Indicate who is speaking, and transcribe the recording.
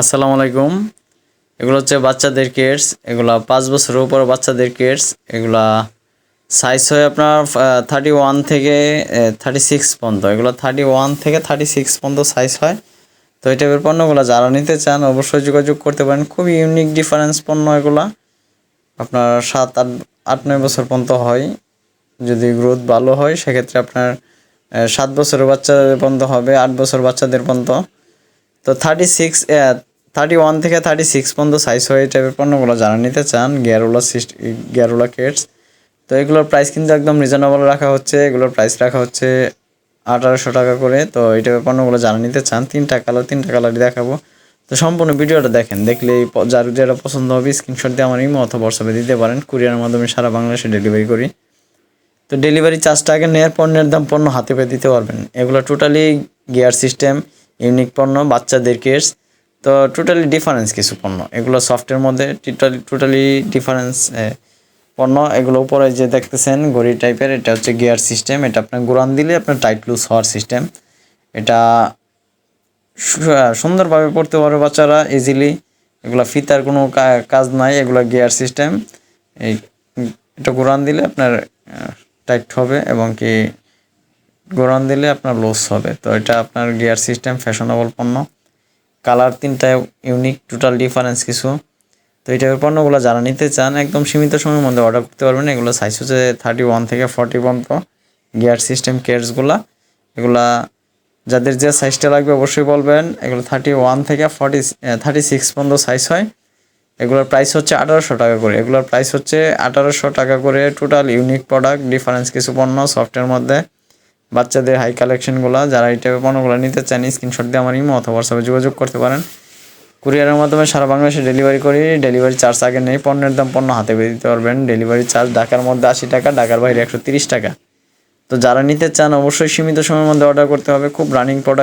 Speaker 1: আসসালামু আলাইকুম। এগুলো হচ্ছে বাচ্চাদের কিডস, এগুলা পাঁচ বছরের উপর বাচ্চাদের কিডস, এগুলা সাইজ হয় আপনার থার্টি ওয়ান থেকে থার্টি সিক্স পর্যন্ত। এগুলো থার্টি ওয়ান থেকে থার্টি সিক্স পর্যন্ত সাইজ হয়। তো এই টাইপের পণ্যগুলো যারা নিতে চান, অবশ্যই যোগাযোগ করতে পারেন। খুবই ইউনিক ডিফারেন্স পণ্য এগুলা। আপনার সাত, আট আট, নয় বছর পর্যন্ত হয়। যদি গ্রোথ ভালো হয়, সেক্ষেত্রে আপনার সাত বছরের বাচ্চাদের পর্যন্ত হবে, আট বছর বাচ্চাদের পর্যন্ত। তো থার্টি সিক্স থার্টি ওয়ান থেকে থার্টি সিক্স পর্যন্ত সাইজ হয় এই টাইপের পণ্যগুলো যারা নিতে চান গিয়ারওলা সিস্ট গিয়ারওলা কেটস তো এগুলোর প্রাইস কিন্তু একদম রিজনেবল রাখা হচ্ছে। এগুলোর প্রাইস রাখা হচ্ছে আঠারোশো টাকা করে। তো এই টাইপের পণ্যগুলো যারা নিতে চান, তিনটা কালার তিনটা কালারই দেখাবো। তো সম্পূর্ণ ভিডিওটা দেখেন, দেখলেই প- যার যেটা পছন্দ হবে স্ক্রিনশট দিয়ে আমার ইমো অথবা হোয়াটসঅ্যাপে দিতে পারেন। কুরিয়ারের মাধ্যমে সারা বাংলাদেশে ডেলিভারি করি। তো ডেলিভারি চার্জটা আগে নেয়ার পণ্যের দাম পণ্য হাতে পেয়ে দিতে পারবেন। এগুলো টোটালি গিয়ার সিস্টেম ইউনিক পণ্য, বাচ্চাদের কেস। তো টোটালি ডিফারেন্স কিছু পণ্য। এগুলো সফটের মধ্যে টোটালি টোটালি ডিফারেন্স পণ্য। এগুলো উপরে যে দেখতেছেন, ঘড়ি টাইপের এটা হচ্ছে গিয়ার সিস্টেম এটা আপনার গোরান দিলে আপনার টাইট লুজ হওয়ার সিস্টেম এটা সুন্দরভাবে পড়তে পারবে বাচ্চারা ইজিলি এগুলো ফিতার কোনো কাজ নাই, এগুলো গিয়ার সিস্টেম এই, এটা গোরান দিলে আপনার টাইট হবে এবং কি গোরান দিলে আপনার লস হবে। তো এটা আপনার গিয়ার সিস্টেম ফ্যাশনেবল পণ্য। কালার তিনটা ইউনিক টোটাল ডিফারেন্স কিছু। তো এই টাইপের পণ্যগুলো যারা নিতে চান, একদম সীমিত সময়ের মধ্যে অর্ডার করতে পারবেন। এগুলো সাইজ হচ্ছে থার্টি ওয়ান থেকে ফর্টি পর্যন্ত গিয়ার সিস্টেম কেয়ার্সগুলা এগুলা যাদের যে সাইজটা লাগবে অবশ্যই বলবেন, এগুলো থার্টি ওয়ান থেকে ফর্টি থার্টি সিক্স পর্যন্ত সাইজ হয়। এগুলোর প্রাইস হচ্ছে আঠারোশো টাকা করে। এগুলোর প্রাইস হচ্ছে আঠারোশো টাকা করে টোটাল ইউনিক প্রোডাক্ট ডিফারেন্স কিছু পণ্য সফটের মধ্যে। বাচ্চাদের হাই কালেকশনগুলো যারা এই টাইপের পণ্যগুলো নিতে চান স্ক্রিনশট দিয়ে আমার ইমো অথবা হোয়াটসঅ্যাপে যোগাযোগ করতে পারেন। কুরিয়ারের মাধ্যমে সারা বাংলাদেশে ডেলিভারি করি ডেলিভারি চার্জ আগে নেই, পণ্যের দাম পণ্য হাতে পেয়ে দিতে পারবেন। ডেলিভারি চার্জ ঢাকার মধ্যে আশি টাকা, ঢাকার বাইরে একশো তিরিশ টাকা। তো যারা নিতে চান, অবশ্যই সীমিত সময়ের মধ্যে অর্ডার করতে হবে। খুব রানিং প্রোডাক্ট